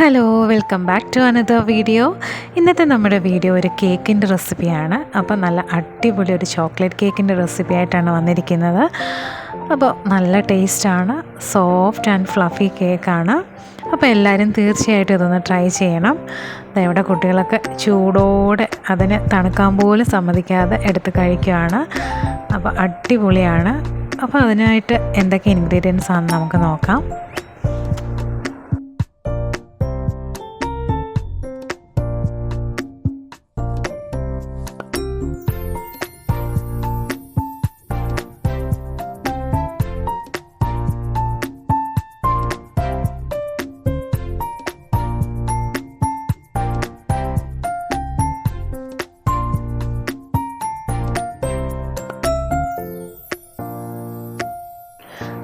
Hello welcome back to another video. ഇന്നത്തെ നമ്മുടെ video ഒരു കേക്കിന്റെ റെസിപ്പിയാണ്. അപ്പോൾ നല്ല അടിപൊളി ഒരു ചോക്ലേറ്റ് കേക്കിന്റെ റെസിപ്പി ആയിട്ടാണ് വന്നിരിക്കുന്നത്. അപ്പോൾ നല്ല ടേസ്റ്റാണ്. സോഫ്റ്റ് ആൻഡ് ഫ്ലഫി കേക്കാണ്. അപ്പോൾ എല്ലാവരും തീർച്ചയായിട്ടും ഇതൊന്ന് ട്രൈ ചെയ്യണം. ഇവിടെ കുട്ടികളൊക്കെ ചൂടോടെ അതിന് തണുക്കാൻ പോലും സമ്മതിക്കാതെ എടുത്ത് കഴിക്കുകയാണ് അപ്പോൾ അടിപൊളിയാണ്. അപ്പോൾ അതിനായിട്ട് എന്തൊക്കെ ഇൻഗ്രീഡിയൻസ് ആണെന്ന് നമുക്ക് നോക്കാം.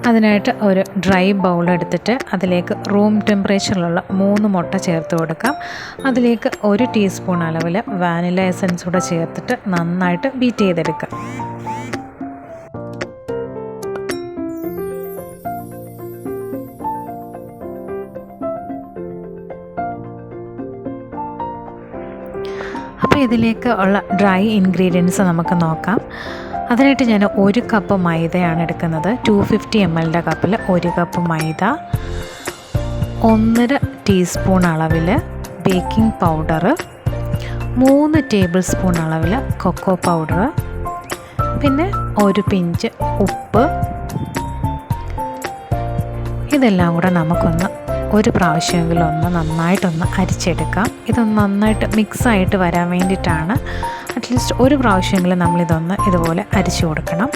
അതിനായിട്ട് ഒരു ഡ്രൈ ബൗൾ എടുത്തിട്ട് അതിലേക്ക് റൂം ടെമ്പറേച്ചറിലുള്ള മൂന്ന് മുട്ട ചേർത്ത് കൊടുക്കാം. അതിലേക്ക് ഒരു ടീസ്പൂൺ അളവിൽ വാനില എസൻസ് കൂടെ ചേർത്തിട്ട് നന്നായിട്ട് ബീറ്റ് ചെയ്തെടുക്കാം. അപ്പോൾ ഇതിലേക്ക് ഉള്ള ഡ്രൈ ഇൻഗ്രീഡിയൻസ് നമുക്ക് നോക്കാം. അതിനായിട്ട് ഞാൻ ഒരു കപ്പ് മൈദയാണ് എടുക്കുന്നത്. ടു ഫിഫ്റ്റി എം എല്ലിന്റെ കപ്പിൽ ഒരു കപ്പ് മൈദ ഒന്നര ടീസ്പൂൺ അളവിൽ ബേക്കിംഗ് പൗഡർ മൂന്ന് ടേബിൾ സ്പൂൺ അളവിൽ കൊക്കോ പൗഡർ പിന്നെ ഒരു പിഞ്ച് ഉപ്പ്. ഇതെല്ലാം കൂടെ നമുക്കൊന്ന് ഒരു പ്രാവശ്യമെങ്കിലും ഒന്ന് നന്നായിട്ടൊന്ന് അരിച്ചെടുക്കാം. ഇതൊന്ന് നന്നായിട്ട് മിക്സായിട്ട് വരാൻ വേണ്ടിയിട്ടാണ് അറ്റ്ലീസ്റ്റ് ഒരു പ്രാവശ്യമെങ്കിലും നമ്മളിതൊന്ന് ഇതുപോലെ അരിച്ചു കൊടുക്കണം.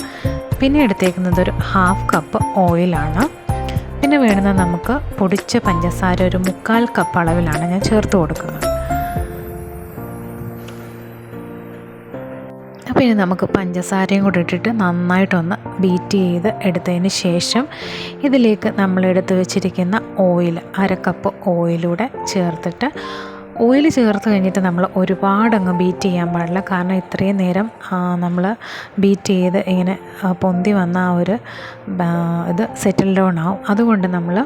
പിന്നെ എടുത്തേക്കുന്നത് ഒരു ഹാഫ് കപ്പ് ഓയിലാണ് പിന്നെ വേണ്ടുന്ന നമുക്ക് പൊടിച്ച പഞ്ചസാര ഒരു മുക്കാൽ കപ്പ് അളവിലാണ് ഞാൻ ചേർത്ത് കൊടുക്കുന്നത്. അപ്പോൾ ഇനി നമുക്ക് പഞ്ചസാരയും കൂടി ഇട്ടിട്ട് നന്നായിട്ടൊന്ന് ബീറ്റ് ചെയ്ത് എടുത്തതിന് ശേഷം ഇതിലേക്ക് നമ്മൾ എടുത്ത് വെച്ചിരിക്കുന്ന ഓയിൽ അര കപ്പ് ഓയിലൂടെ ചേർത്തിട്ട് ഓയിൽ ചേർത്ത് കഴിഞ്ഞിട്ട് നമ്മൾ ഒരുപാടങ്ങ് ബീറ്റ് ചെയ്യാൻ പാടില്ല. കാരണം ഇത്രയും നേരം നമ്മൾ ബീറ്റ് ചെയ്ത് ഇങ്ങനെ പൊന്തി വന്ന ആ ഒരു ഇത് സെറ്റിൽ ഡൗൺ ആവും. അതുകൊണ്ട് നമ്മൾ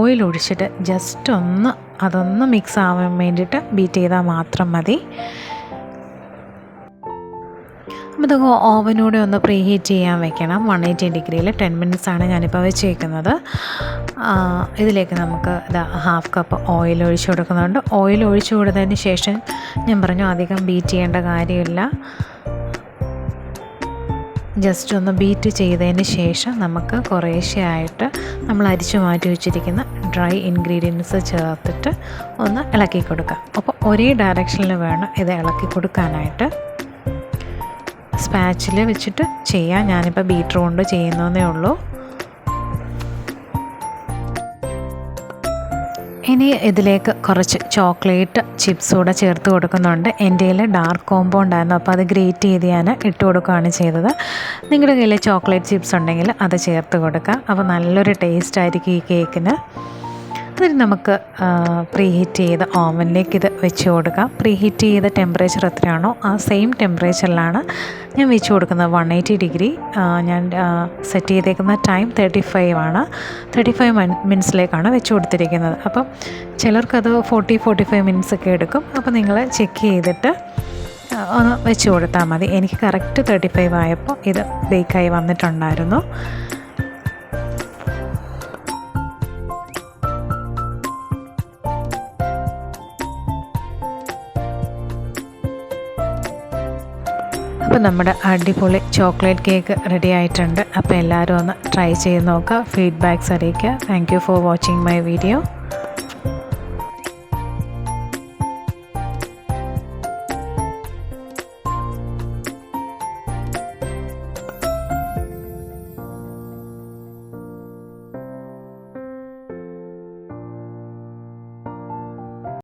ഓയിൽ ഒഴിച്ചിട്ട് ജസ്റ്റ് ഒന്ന് അതൊന്ന് മിക്സ് ആവാൻ വേണ്ടിയിട്ട് ബീറ്റ് ചെയ്താൽ മാത്രം മതി. അപ്പോൾ ഓവനൂടെ ഒന്ന് പ്രീ ഹീറ്റ് ചെയ്യാൻ വെക്കണം. വൺ എയ്റ്റി ഡിഗ്രിയിൽ ടെൻ മിനിറ്റ്സ് ആണ് ഞാനിപ്പോൾ വെച്ചേക്കുന്നത്. ഇതിലേക്ക് നമുക്ക് ഇതാ ഹാഫ് കപ്പ് ഓയിൽ ഒഴിച്ചു കൊടുക്കുന്നുണ്ട്. ഓയിൽ ഒഴിച്ചു കൊടുത്തതിന് ശേഷം ഞാൻ പറഞ്ഞു അധികം ബീറ്റ് ചെയ്യേണ്ട കാര്യമില്ല. ജസ്റ്റ് ഒന്ന് ബീറ്റ് ചെയ്തതിന് ശേഷം നമുക്ക് കുറേശ്ശെയായിട്ട് നമ്മൾ അരിച്ചു മാറ്റി വെച്ചിരിക്കുന്ന ഡ്രൈ ഇൻഗ്രീഡിയൻസ് ചേർത്തിട്ട് ഒന്ന് ഇളക്കി കൊടുക്കാം. അപ്പോൾ ഒരേ ഡയറക്ഷനിൽ വേണം ഇത് ഇളക്കി കൊടുക്കാനായിട്ട്. സ്പാച്ചിൽ വെച്ചിട്ട് ചെയ്യാം. ഞാനിപ്പോൾ ബീറ്റർ കൊണ്ട് ചെയ്യുന്നതേ ഉള്ളൂ. ഇനി ഇതിലേക്ക് കുറച്ച് ചോക്ലേറ്റ് ചിപ്സ് കൂടെ ചേർത്ത് കൊടുക്കുന്നുണ്ട്. എന്റെ കയ്യിൽ ഡാർക്ക് കോമ്പൗണ്ട് ആയിരുന്നു അപ്പോൾ അത് ഗ്രേറ്റ് ചെയ്ത് ഞാൻ ഇട്ട് കൊടുക്കുകയാണ് ചെയ്തത്. നിങ്ങളുടെ കയ്യിൽ ചോക്ലേറ്റ് ചിപ്സ് ഉണ്ടെങ്കിൽ അത് ചേർത്ത് കൊടുക്കുക അപ്പോൾ നല്ലൊരു ടേസ്റ്റ് ആയിരിക്കും ഈ കേക്കിന്. അതിന് നമുക്ക് പ്രീ ഹീറ്റ് ചെയ്ത ഓവനിലേക്ക് ഇത് വെച്ച് കൊടുക്കാം. പ്രീ ഹീറ്റ് ചെയ്ത ടെമ്പറേച്ചർ എത്രയാണോ ആ സെയിം ടെമ്പറേച്ചറിലാണ് ഞാൻ വെച്ച് കൊടുക്കുന്നത് വൺ എയ്റ്റി ഡിഗ്രി. ഞാൻ സെറ്റ് ചെയ്തേക്കുന്ന ടൈം തേർട്ടി ഫൈവ് ആണ്. തേർട്ടി ഫൈവ് മിനിറ്റ്സിലേക്കാണ് വെച്ച് കൊടുത്തിരിക്കുന്നത്. അപ്പം ചിലർക്കത് ഫോർട്ടി ഫോർട്ടി ഫൈവ് മിനിറ്റ്സ് ഒക്കെ എടുക്കും. അപ്പോൾ നിങ്ങൾ ചെക്ക് ചെയ്തിട്ട് ഒന്ന് വെച്ച് കൊടുത്താൽ മതി. എനിക്ക് കറക്റ്റ് തേർട്ടി ഫൈവ് ആയപ്പോൾ ഇത് ബേക്കായി വന്നിട്ടുണ്ടായിരുന്നു. അപ്പോൾ നമ്മുടെ അടിപൊളി ചോക്ലേറ്റ് കേക്ക് റെഡി ആയിട്ടുണ്ട്. അപ്പോൾ എല്ലാവരും ഒന്ന് ട്രൈ ചെയ്ത് നോക്കുക. ഫീഡ്ബാക്ക്സ് അറിയിക്കുക. Thank for watching my video